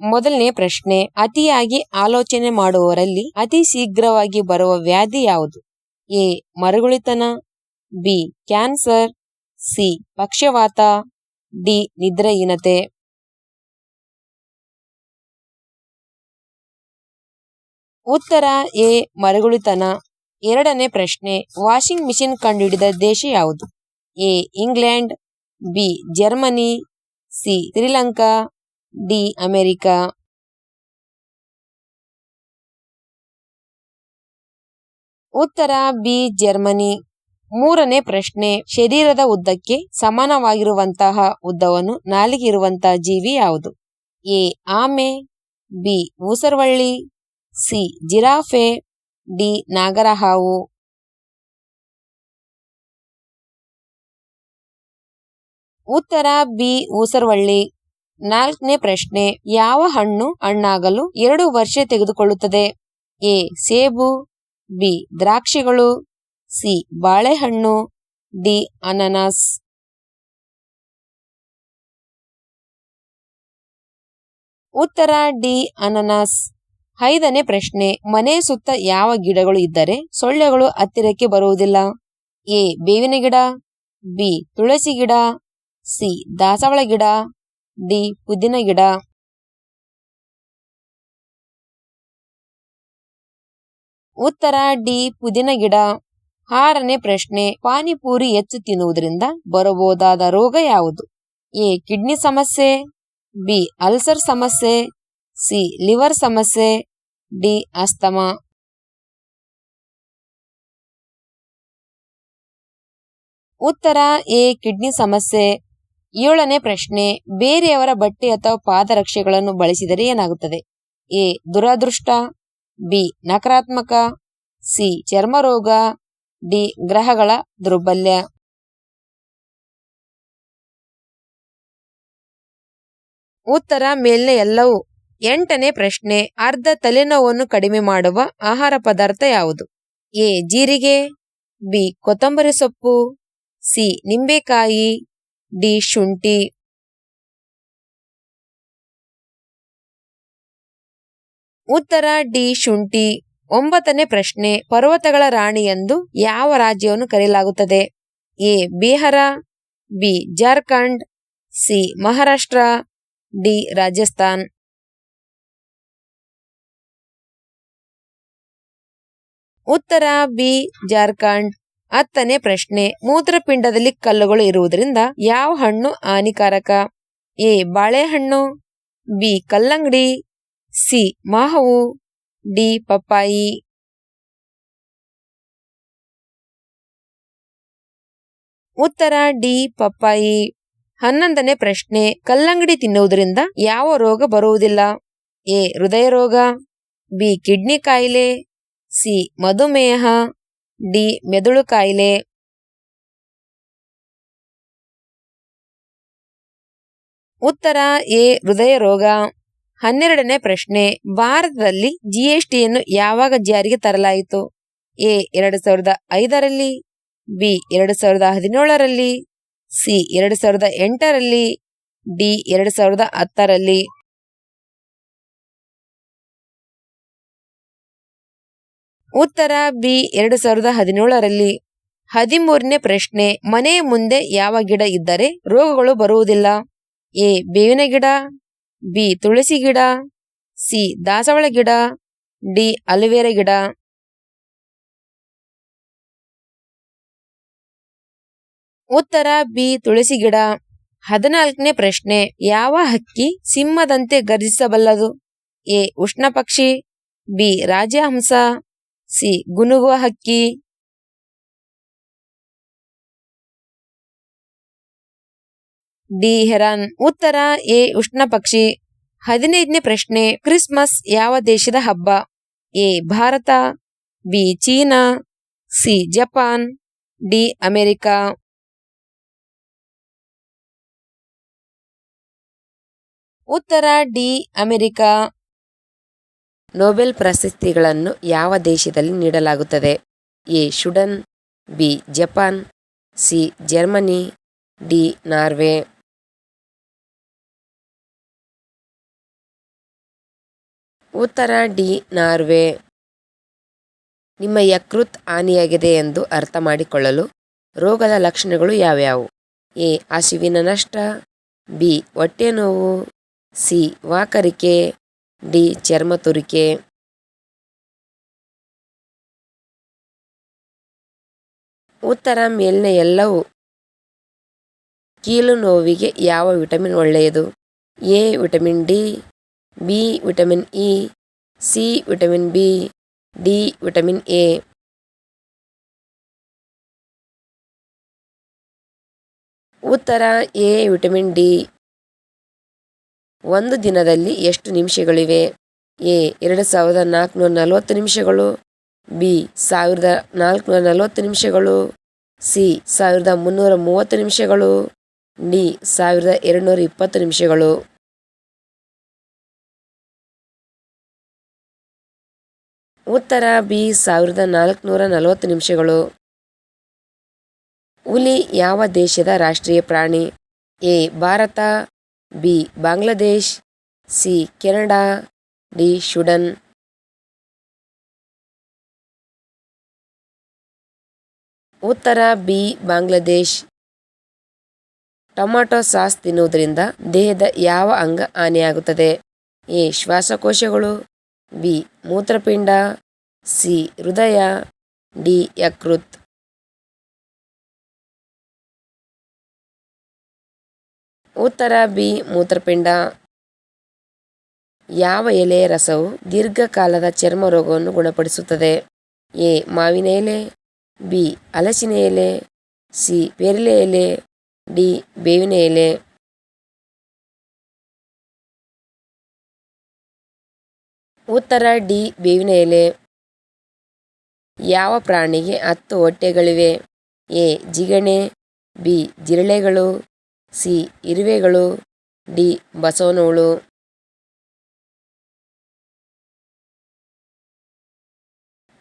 ಮೊದಲನೇ ಪ್ರಶ್ನೆ, ಅತಿಯಾಗಿ ಆಲೋಚನೆ ಮಾಡುವವರಲ್ಲಿ ಅತಿ ಶೀಘ್ರವಾಗಿ ಬರುವ ವ್ಯಾಧಿ ಯಾವುದು? ಎ, ಮರುಗುಳಿತನ, ಬಿ, ಕ್ಯಾನ್ಸರ್, ಸಿ, ಪಕ್ಷವಾತ, ಡಿ, ನಿದ್ರಾಹೀನತೆ. ಉತ್ತರ, ಎ, ಮರುಗುಳಿತನ. ಎರಡನೇ ಪ್ರಶ್ನೆ, ವಾಷಿಂಗ್ ಮಿಷಿನ್ ಕಂಡುಹಿಡಿದ ದೇಶ ಯಾವುದು? A, England, B, Germany, C, Sri Lanka. D, America. ಉತ್ತರ, ಬಿ, ಜರ್ಮನಿ. ಮೂರನೇ ಪ್ರಶ್ನೆ, ಶರೀರದ ಉದ್ದಕ್ಕೆ ಸಮಾನವಾಗಿರುವಂತಹ ಉದ್ದವನ್ನು ನಾಲಿಗೆ ಇರುವಂತಹ ಜೀವಿ ಯಾವುದು? ಎ, ಆಮೆ, ಬಿ, ಊಸರವಳ್ಳಿ, ಸಿ, ಜಿರಾಫೆ, ಡಿ, ನಾಗರಹಾವು. ಉತ್ತರ, ಬಿ, ಊಸರವಳ್ಳಿ. ನಾಲ್ಕನೇ ಪ್ರಶ್ನೆ, ಯಾವ ಹಣ್ಣು ಹಣ್ಣಾಗಲು ಎರಡು ವರ್ಷ ತೆಗೆದುಕೊಳ್ಳುತ್ತದೆ? ಎ, ಸೇಬು, ಬಿ, ದ್ರಾಕ್ಷಿಗಳು, ಸಿ, ಬಾಳೆಹಣ್ಣು, ಡಿ, ಅನಾನಸ್. ಉತ್ತರ, ಡಿ, ಅನಾನಸ್. ಐದನೇ ಪ್ರಶ್ನೆ, ಮನೆ ಸುತ್ತ ಯಾವ ಗಿಡಗಳು ಇದ್ದರೆ ಸೊಳ್ಳೆಗಳು ಹತ್ತಿರಕ್ಕೆ ಬರುವುದಿಲ್ಲ? ಎ, ಬೇವಿನ ಗಿಡ, ಬಿ, ತುಳಸಿ ಗಿಡ, ಸಿ, ದಾಸವಾಳ ಗಿಡ. ಡಿ ಪುದಿನ ಗಿಡ. ಉತ್ತರ ಡಿ ಪುದಿನ ಗಿಡ. ಆರನೇ ಪ್ರಶ್ನೆ, ಪಾನಿಪೂರಿ ಹೆಚ್ಚು ತಿನ್ನುವುದರಿಂದ ಬರಬಹುದಾದ ರೋಗ ಯಾವುದು? ಎ, ಕಿಡ್ನಿ ಸಮಸ್ಯೆ, ಬಿ, ಅಲ್ಸರ್ ಸಮಸ್ಯೆ, ಸಿ, ಲಿವರ್ ಸಮಸ್ಯೆ, ಡಿ, ಅಸ್ತಮಾ. ಉತ್ತರ ಎ, ಕಿಡ್ನಿ ಸಮಸ್ಯೆ. ಏಳನೇ ಪ್ರಶ್ನೆ, ಬೇರೆಯವರ ಬಟ್ಟೆ ಅಥವಾ ಪಾದರಕ್ಷೆಗಳನ್ನು ಬಳಸಿದರೆ ಏನಾಗುತ್ತದೆ? ಎ, ದುರದೃಷ್ಟ, ಬಿ, ನಕಾರಾತ್ಮಕ, ಸಿ, ಚರ್ಮರೋಗ, ಡಿ, ಗ್ರಹಗಳ ದುರ್ಬಲ್ಯ. ಉತ್ತರ ಮೇಲ್ನೆ ಎಲ್ಲವೂ. ಎಂಟನೇ ಪ್ರಶ್ನೆ, ಅರ್ಧ ತಲೆನೋವನ್ನು ಕಡಿಮೆ ಮಾಡುವ ಆಹಾರ ಪದಾರ್ಥ ಯಾವುದು? ಎ, ಜೀರಿಗೆ, ಬಿ, ಕೊತ್ತಂಬರಿ ಸೊಪ್ಪು, ಸಿ, ನಿಂಬೆಕಾಯಿ ಡಿ ಶುಂಠಿ. ಉತ್ತರ ಡಿ ಶುಂಠಿ. ಒಂಬತ್ತನೇ ಪ್ರಶ್ನೆ, ಪರ್ವತಗಳ ರಾಣಿ ಎಂದು ಯಾವ ರಾಜ್ಯವನ್ನು ಕರೆಯಲಾಗುತ್ತದೆ? A, Bihar, B, Jharkhand, C, Maharashtra, D, Rajasthan. ಉತ್ತರ, ಬಿ, ಜಾರ್ಖಂಡ್. ಹತ್ತನೇ ಪ್ರಶ್ನೆ, ಮೂತ್ರಪಿಂಡದಲ್ಲಿ ಕಲ್ಲುಗಳು ಇರುವುದರಿಂದ ಯಾವ ಹಣ್ಣು ಹಾನಿಕಾರಕ? ಎ, ಬಾಳೆಹಣ್ಣು, ಬಿ, ಕಲ್ಲಂಗಡಿ, ಸಿ ಮಾಹವು ಡಿ, ಪಪ್ಪಾಯಿ. ಉತ್ತರ, ಡಿ, ಪಪ್ಪಾಯಿ. ಹನ್ನೊಂದನೇ ಪ್ರಶ್ನೆ, ಕಲ್ಲಂಗಡಿ ತಿನ್ನುವುದರಿಂದ ಯಾವ ರೋಗ ಬರುವುದಿಲ್ಲ? ಎ ಹೃದಯ ರೋಗ ಬಿ, ಕಿಡ್ನಿ ಕಾಯಿಲೆ, ಸಿ, ಮಧುಮೇಹ. ಡಿ ಮೆದುಳು ಕಾಯಿಲೆ. ಉತ್ತರ ಎ ಹೃದಯ ರೋಗ. ಹನ್ನೆರಡನೇ ಪ್ರಶ್ನೆ, ಭಾರತದಲ್ಲಿ ಜಿಎಸ್ಟಿಯನ್ನು ಯಾವಾಗ ಜಾರಿಗೆ ತರಲಾಯಿತು? ಎ ಎರಡು ಸಾವಿರದ ಐದರಲ್ಲಿ, ಬಿ ಎರಡು ಸಾವಿರದ ಹದಿನೇಳರಲ್ಲಿ, ಸಿ ಎರಡು ಸಾವಿರದ ಎಂಟರಲ್ಲಿ, ಡಿ ಎರಡು ಸಾವಿರದ ಹತ್ತರಲ್ಲಿ. ಉತ್ತರ ಬಿ, ಎರಡು ಸಾವಿರದ ಹದಿನೇಳರಲ್ಲಿ ಹದಿಮೂರನೇ ಪ್ರಶ್ನೆ, ಮನೆಯ ಮುಂದೆ ಯಾವ ಗಿಡ ಇದ್ದರೆ ರೋಗಗಳು ಬರುವುದಿಲ್ಲ? ಎ, ಬೇವಿನ ಗಿಡ, ಬಿ, ತುಳಸಿ ಗಿಡ, ಸಿ, ದಾಸವಾಳ ಗಿಡ, ಡಿ, ಅಲುವೇರ ಗಿಡ. ಉತ್ತರ ಬಿ, ತುಳಸಿ ಗಿಡ. ಹದಿನಾಲ್ಕನೇ ಪ್ರಶ್ನೆ, ಯಾವ ಹಕ್ಕಿ ಸಿಂಹದಂತೆ ಗರ್ಜಿಸಬಲ್ಲದು ಎ ಉಷ್ಣ ಪಕ್ಷಿ ಬಿ, ರಾಜಹಂಸ ಸಿ ಗುನುಗುವ ಹಕ್ಕಿ. D, heron. ಉತ್ತರ, ಎ, ಉಷ್ಣ ಪಕ್ಷಿ. ಹದಿನೈದನೇ ಪ್ರಶ್ನೆ, ಕ್ರಿಸ್ಮಸ್ ಯಾವ ದೇಶದ ಹಬ್ಬ? A, Bharat. B, China. C, Japan. D, America. ಉತ್ತರ, ಡಿ, ಅಮೆರಿಕ. ನೊಬೆಲ್ ಪ್ರಶಸ್ತಿಗಳನ್ನು ಯಾವ ದೇಶದಲ್ಲಿ ನೀಡಲಾಗುತ್ತದೆ? A. Sweden, B. Japan, C. Germany, D. Norway. ಉತ್ತರ, ಡಿ. ನಾರ್ವೆ. ನಿಮ್ಮ ಯಕೃತ್ ಹಾನಿಯಾಗಿದೆ ಎಂದು ಅರ್ಥ ಮಾಡಿಕೊಳ್ಳಲು ರೋಗದ ಲಕ್ಷಣಗಳು ಯಾವ್ಯಾವು? ಎ. ಹಸಿವಿನ ನಷ್ಟ, ಬಿ. ಹೊಟ್ಟೆ ನೋವು ಸಿ. ವಾಕರಿಕೆ ಡಿ ಚರ್ಮ ತುರಿಕೆ. ಉತ್ತರ ಮೇಲಿನ ಎಲ್ಲವೂ ಕೀಲು ನೋವಿಗೆ ಯಾವ ವಿಟಮಿನ್ ಒಳ್ಳೆಯದು? A vitamin D, B vitamin E, C vitamin B, D vitamin A. ಉತ್ತರ ಎ ವಿಟಮಿನ್ ಡಿ. ಒಂದು ದಿನದಲ್ಲಿ ಎಷ್ಟು ನಿಮಿಷಗಳಿವೆ? ಎ, ಎರಡು ಸಾವಿರದ ನಾಲ್ಕುನೂರ ನಲವತ್ತು ನಿಮಿಷಗಳು. ಬಿ, ಸಾವಿರದ ನಾಲ್ಕುನೂರ ನಲವತ್ತು ನಿಮಿಷಗಳು. ಸಿ, ಸಾವಿರದ ಮುನ್ನೂರ ಮೂವತ್ತು ನಿಮಿಷಗಳು. ಡಿ, ಸಾವಿರದ ಎರಡುನೂರ ಇಪ್ಪತ್ತು ನಿಮಿಷಗಳು. ಉತ್ತರ, ಬಿ, ಸಾವಿರದ ನಾಲ್ಕುನೂರ ನಲವತ್ತು ನಿಮಿಷಗಳು. ಹುಲಿ ಯಾವ ದೇಶದ ರಾಷ್ಟ್ರೀಯ ಪ್ರಾಣಿ? A, Bharat. B. Bangladesh, C. Canada, D. Sudan ಉತ್ತರ ಬಿ. ಬಾಂಗ್ಲಾದೇಶ್. ಟೊಮಾಟೊ ಸಾಸ್ ತಿನ್ನುವುದರಿಂದ ದೇಹದ ಯಾವ ಅಂಗ ಹಾನಿಯಾಗುತ್ತದೆ? ಎ. ಶ್ವಾಸಕೋಶಗಳು. ಬಿ. ಮೂತ್ರಪಿಂಡ. ಸಿ. ಹೃದಯ. ಡಿ. ಯಕೃತ್. ಉತ್ತರ ಬಿ, ಮೂತ್ರಪಿಂಡ. ಯಾವ ಎಲೆಯ ರಸವು ದೀರ್ಘಕಾಲದ ಚರ್ಮ ರೋಗವನ್ನು ಗುಣಪಡಿಸುತ್ತದೆ? ಎ, ಮಾವಿನ ಎಲೆ, ಬಿ, ಹಲಸಿನ ಎಲೆ, ಸಿ, ಪೆರಲೆ ಎಲೆ, ಡಿ, ಬೇವಿನ ಎಲೆ. ಉತ್ತರ ಡಿ, ಬೇವಿನ ಎಲೆ. ಯಾವ ಪ್ರಾಣಿಗೆ ಹತ್ತು ಹೊಟ್ಟೆಗಳಿವೆ? ಎ, ಜಿಗಣೆ, ಬಿ, ಜಿರಳೆಗಳು ಸಿ. ಇರುವೆಗಳು, ಡಿ. ಬಸವನಹುಳು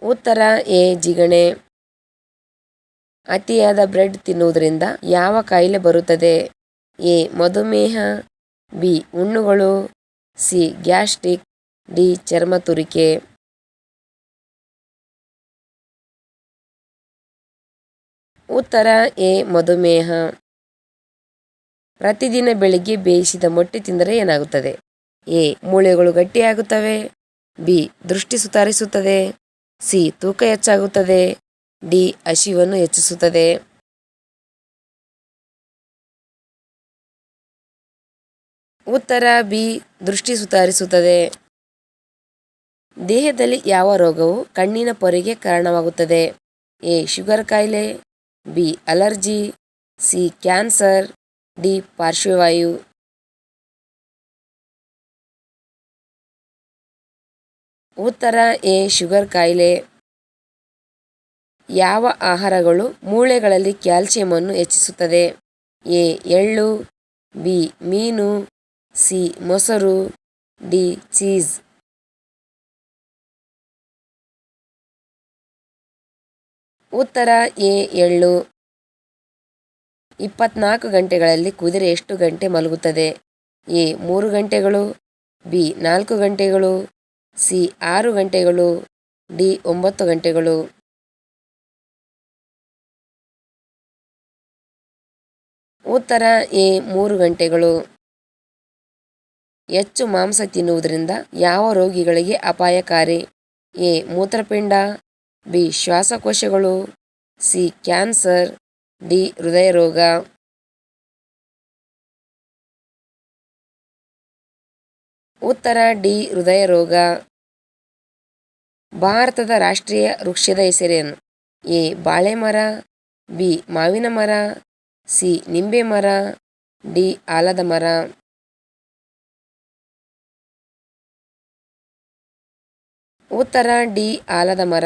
ಉತ್ತರ ಎ. ಜಿಗಣೆ. ಅತಿಯಾದ ಬ್ರೆಡ್ ತಿನ್ನುವುದರಿಂದ ಯಾವ ಕಾಯಿಲೆ ಬರುತ್ತದೆ? ಎ. ಮಧುಮೇಹ, ಬಿ. ಹುಣ್ಣುಗಳು, ಸಿ. Gastric, D. ಚರ್ಮ ತುರಿಕೆ ಉತ್ತರ ಎ. ಮಧುಮೇಹ. ಪ್ರತಿದಿನ ಬೆಳಿಗ್ಗೆ ಬೇಯಿಸಿದ ಮೊಟ್ಟೆ ತಿಂದರೆ ಏನಾಗುತ್ತದೆ? ಎ. ಮೂಳೆಗಳು ಗಟ್ಟಿಯಾಗುತ್ತವೆ. ಬಿ. ದೃಷ್ಟಿ ಸುಧಾರಿಸುತ್ತದೆ. ಸಿ. ತೂಕ ಹೆಚ್ಚಾಗುತ್ತದೆ. ಡಿ. ಹಸಿವನ್ನು ಹೆಚ್ಚಿಸುತ್ತದೆ. ಉತ್ತರ. ಬಿ. ದೃಷ್ಟಿ ಸುಧಾರಿಸುತ್ತದೆ. ದೇಹದಲ್ಲಿ ಯಾವ ರೋಗವು ಕಣ್ಣಿನ ಪೊರೆಗೆ ಕಾರಣವಾಗುತ್ತದೆ? ಎ. ಶುಗರ್ ಕಾಯಿಲೆ. B. Allergy. C. Cancer. D ಪಾರ್ಶ್ವವಾಯು. ಉತ್ತರ ಎ, ಶುಗರ್ ಕಾಯಿಲೆ. ಯಾವ ಆಹಾರಗಳು ಮೂಳೆಗಳಲ್ಲಿ ಕ್ಯಾಲ್ಸಿಯಮನ್ನು ಹೆಚ್ಚಿಸುತ್ತದೆ? ಎ, ಎಳ್ಳು. ಬಿ, ಮೀನು. ಸಿ, ಮೊಸರು. D, cheese. ಉತ್ತರ ಎ, ಎಳ್ಳು. ಇಪ್ಪತ್ನಾಲ್ಕು ಗಂಟೆಗಳಲ್ಲಿ ಕುದುರೆ ಎಷ್ಟು ಗಂಟೆ ಮಲಗುತ್ತದೆ? ಎ, ಮೂರು ಗಂಟೆಗಳು, ಬಿ, ನಾಲ್ಕು ಗಂಟೆಗಳು, ಸಿ, ಆರು ಗಂಟೆಗಳು, ಡಿ, ಒಂಬತ್ತು ಗಂಟೆಗಳು. ಉತ್ತರ, ಎ, ಮೂರು ಗಂಟೆಗಳು. ಹೆಚ್ಚು ಮಾಂಸ ತಿನ್ನುವುದರಿಂದ ಯಾವ ರೋಗಿಗಳಿಗೆ ಅಪಾಯಕಾರಿ? ಎ, ಮೂತ್ರಪಿಂಡ, ಬಿ, ಶ್ವಾಸಕೋಶಗಳು, ಸಿ, ಕ್ಯಾನ್ಸರ್ ಡಿ ಹೃದಯ ರೋಗ ಉತ್ತರ, ಡಿ ಹೃದಯ ರೋಗ ಭಾರತದ ರಾಷ್ಟ್ರೀಯ ವೃಕ್ಷದ ಹೆಸರೇನು? ಎ ಬಾಳೆ ಮರ ಬಿ, ಮಾವಿನ ಮರ, ಸಿ, ನಿಂಬೆ ಮರ, ಡಿ, ಆಲದ ಮರ. ಉತ್ತರ, ಡಿ, ಆಲದ ಮರ.